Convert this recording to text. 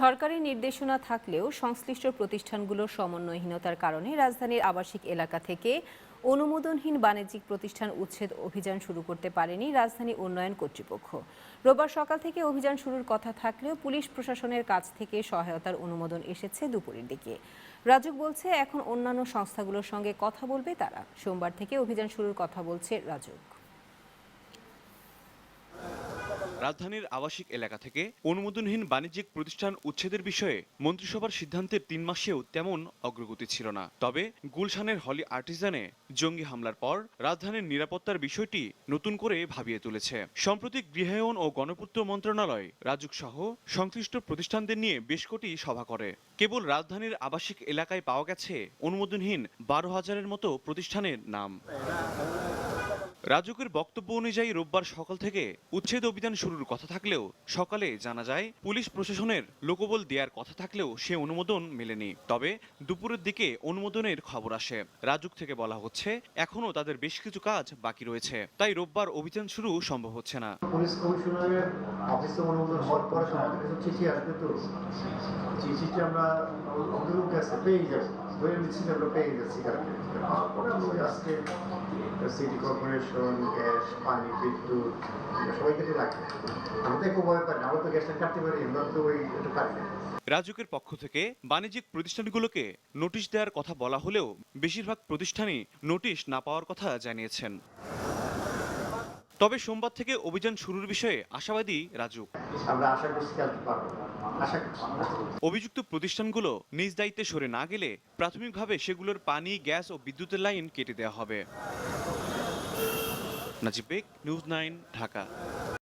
সরকারি নির্দেশনা থাকলেও সংশ্লিষ্ট প্রতিষ্ঠানগুলোর সমন্বয়হীনতার কারণে রাজধানীর আবাসিক এলাকা থেকে অনুমোদনহীন বাণিজ্যিক প্রতিষ্ঠান উচ্ছেদ অভিযান শুরু করতে পারেনি রাজধানী উন্নয়ন কর্তৃপক্ষ। রোববার সকাল থেকে অভিযান শুরুর কথা থাকলেও পুলিশ প্রশাসনের কাছ থেকে সহায়তার অনুমোদন এসেছে দুপুরের দিকে। রাজুক বলছে, এখন অন্যান্য সংস্থাগুলোর সঙ্গে কথা বলবে তারা। সোমবার থেকে অভিযান শুরুর কথা বলছে রাজুক। রাজধানীর আবাসিক এলাকা থেকে অনুমোদনহীন বাণিজ্যিক প্রতিষ্ঠান উচ্ছেদের বিষয়ে মন্ত্রিসভার সিদ্ধান্তের তিন মাসেও তেমন অগ্রগতি ছিল না। তবে গুলশানের হলি আর্টিজানে জঙ্গি হামলার পর রাজধানীর নিরাপত্তার বিষয়টি নতুন করে ভাবিয়ে তুলেছে। সম্প্রতি গৃহায়ন ও গণপূর্ত মন্ত্রণালয় রাজুক সহ সংশ্লিষ্ট প্রতিষ্ঠানদের নিয়ে বেশ কটি সভা করে। কেবল রাজধানীর আবাসিক এলাকায় পাওয়া গেছে অনুমোদনহীন বারো হাজারের মতো প্রতিষ্ঠানের নাম। রাজুকের বক্তব্য অনুযায়ী রোববার সকাল থেকে উচ্ছেদ অভিযান শুরুর কথা থাকলেও সকালে জানা যায়, পুলিশ প্রশাসনের লোকবল দেওয়ার কথা থাকলেও সে অনুমোদন মেলেনি। তবে দুপুরের দিকে অনুমোদনের খবর আসে। রাজুক থেকে বলা হচ্ছে, এখনও তাদের বেশ কিছু কাজ বাকি রয়েছে। তাই রোববার অভিযান শুরু সম্ভব হচ্ছে না। পুলিশ কমিশনারের অনুমোদন হওয়ার আমরা ধরে নিচ্ছি আমরা পেয়ে গেছি কালকে পাওয়ার পরে আমরা ওই আজকে সিটি কর্পোরেশন গ্যাস পানি বিদ্যুৎ সবাইকে তো রাখি আমরা তো না আমরা তো গ্যাসটা কাটতে পারি, আমরা তো ওই একটু পারি না। রাজুকের পক্ষ থেকে বাণিজ্যিক প্রতিষ্ঠানগুলোকে নোটিশ দেওয়ার কথা বলা হলেও বেশিরভাগ প্রতিষ্ঠানই নোটিশ না পাওয়ার কথা জানিয়েছেন। তবে সোমবার থেকে অভিযান শুরুর বিষয়ে আশাবাদী রাজু। আমরা আশা করছি পারব। অভিযুক্ত প্রতিষ্ঠানগুলো নিজ দায়িত্বে সরে না গেলে প্রাথমিকভাবে সেগুলোর পানি গ্যাস ও বিদ্যুতের লাইন কেটে দেওয়া হবে। Najib Beg news nine Dhaka.